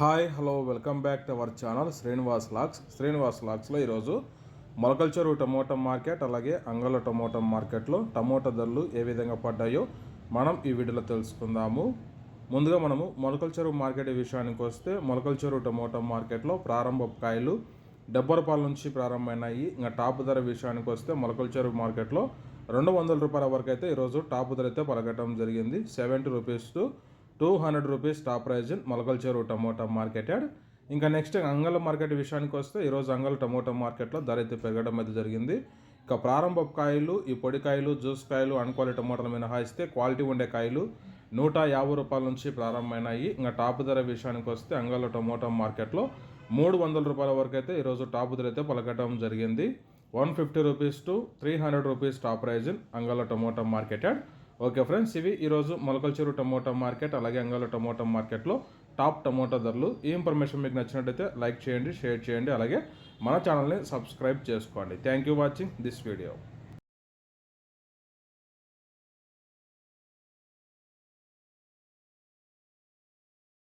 Hi hello welcome back to our channel Srinivas lakhs Srinivas లాక్స్లో ఈరోజు Molakalacheruvu tomato market అలాగే అంగళ tomato మార్కెట్లో టమోటా ధరలు ఏ విధంగా పడ్డాయో మనం ఈ వీడియోలో తెలుసుకుందాము. ముందుగా మనము మొలకల్చెరు మార్కెట్ విషయానికి వస్తే మొలకల్చెరు టమోటా మార్కెట్లో ప్రారంభ కాయలు డెబ్బై రూపాయల నుంచి ప్రారంభమైనాయి. ఇంకా టాప్ ధర విషయానికి వస్తే మొలకల్చెరు మార్కెట్లో రెండు వందల రూపాయల వరకు అయితే ఈరోజు టాప్ ధర అయితే పలకటం జరిగింది. Seventy rupees to two hundred rupees top price in Molakalcheru tomato market yard. ఇంకా నెక్స్ట్ అంగళ మార్కెట్ విషయానికి వస్తే ఈరోజు అంగళ టమోటా మార్కెట్లో ధర అయితే పెరగడం అయితే జరిగింది. ఇక ప్రారంభ కాయలు ఈ పొడి కాయలు జ్యూస్ కాయలు అన్క్వాలిటీ టమోటాలు మినహాయిస్తే క్వాలిటీ ఉండే కాయలు నూట యాభై రూపాయల నుంచి ప్రారంభమైనాయి. ఇంకా టాప్ ధర విషయానికి వస్తే అంగళ టమోటా మార్కెట్లో మూడు వందల రూపాయల వరకు అయితే ఈరోజు టాప్ ధర అయితే పలకటం జరిగింది. One fifty rupees to three hundred rupees top price in Angallu tomato market yard. Okay friends ఇవి ఈరోజు మొలకల్చూరు టమోటా మార్కెట్ అలాగే అంగళ టమోటా మార్కెట్లో టాప్ టమోటా ధరలు. ఈ ఇన్ఫర్మేషన్ మీకు నచ్చినట్టయితే లైక్ చేయండి షేర్ చేయండి అలాగే మన ఛానల్ని సబ్స్క్రైబ్ చేసుకోండి. Thank you watching this video